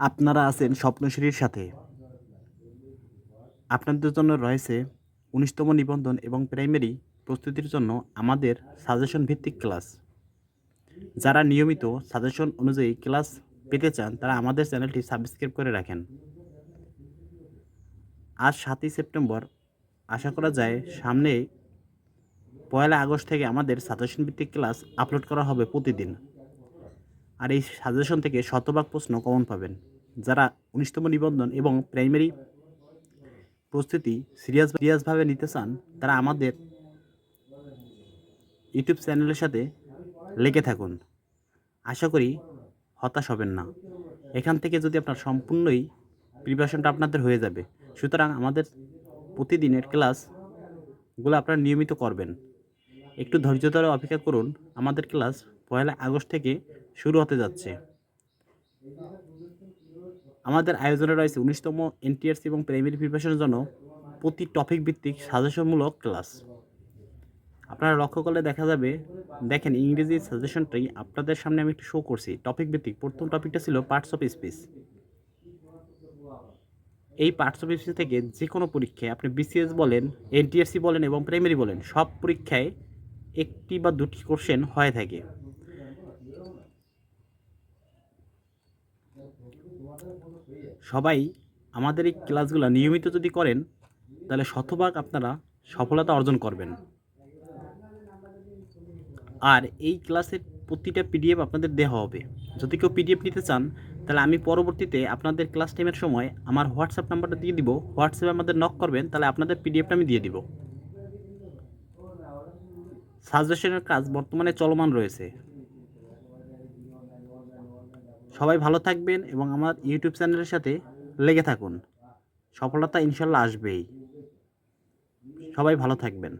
আপনারা আছেন স্বপ্নশ্রীর সাথে। আপনাদের জন্য রয়েছে উনিশতম নিবন্ধন এবং প্রাইমারি প্রস্তুতির জন্য আমাদের সাজেশন ভিত্তিক ক্লাস। যারা নিয়মিত সাজেশন অনুযায়ী ক্লাস পেতে চান, তারা আমাদের চ্যানেলটি সাবস্ক্রাইব করে রাখেন। আজ সাতই সেপ্টেম্বর, আশা করা যায় সামনে পয়লা আগস্ট থেকে আমাদের সাজেশন ভিত্তিক ক্লাস আপলোড করা হবে প্রতিদিন। আর এই সাজেশন থেকে শতভাগ প্রশ্ন কমন পাবেন। যারা উনিশতম নিবন্ধন এবং প্রাইমারি প্রস্তুতি সিরিয়াস সিরিয়াসভাবে নিতে চান, তারা আমাদের ইউটিউব চ্যানেলের সাথে লেগে থাকুন। আশা করি হতাশ হবেন না। এখান থেকে যদি আপনার সম্পূর্ণই প্রিপারেশনটা আপনাদের হয়ে যাবে, সুতরাং আমাদের প্রতিদিনের ক্লাসগুলো আপনারা নিয়মিত করবেন। একটু ধৈর্য ধরে অপেক্ষা করুন। আমাদের ক্লাস পয়লা আগস্ট থেকে শুরু হতে যাচ্ছে। আমাদের আয়োজনে রয়েছে উনিশতম এনটিআরসি এবং প্রাইমারি প্রিপারেশনের জন্য প্রতি টপিক ভিত্তিক সাজেশনমূলক ক্লাস আপনারা লক্ষ্য করলে দেখা যাবে, দেখেন ইংরেজি সাজেশনটাই আপনাদের সামনে আমি একটু শো করছি। টপিক ভিত্তিক, প্রথম টপিকটা ছিল পার্টস অফ স্পিচ এই পার্টস অফ স্পিচ থেকে যে কোনো পরীক্ষায় আপনি বিসিএস বলেন এনটিএসসি বলেন এবং প্রাইমারি বলেন, সব পরীক্ষায় একটি বা দুটি কোশ্চেন হয়ে থাকে। সবাই আমাদের এই ক্লাসগুলো নিয়মিত যদি করেন, তাহলে শতভাগ আপনারা সফলতা অর্জন করবেন। আর এই ক্লাসের প্রতিটা পিডিএফ আপনাদের দেওয়া হবে। যদি কেউ পিডিএফ নিতে চান, তাহলে আমি পরবর্তীতে আপনাদের ক্লাস টাইমের সময় আমার হোয়াটসঅ্যাপ নাম্বারটা দিয়ে দিব। হোয়াটসঅ্যাপে আমাদের নক করবেন, তাহলে আপনাদের পিডিএফটা আমি দিয়ে দিব। সাজেশনের কাজ বর্তমানে চলমান রয়েছে। সবাই ভালো থাকবেন এবং আমার ইউটিউব চ্যানেলের সাথে লেগে থাকুন। সফলতা ইনশাল্লাহ আসবেই। সবাই ভালো থাকবেন।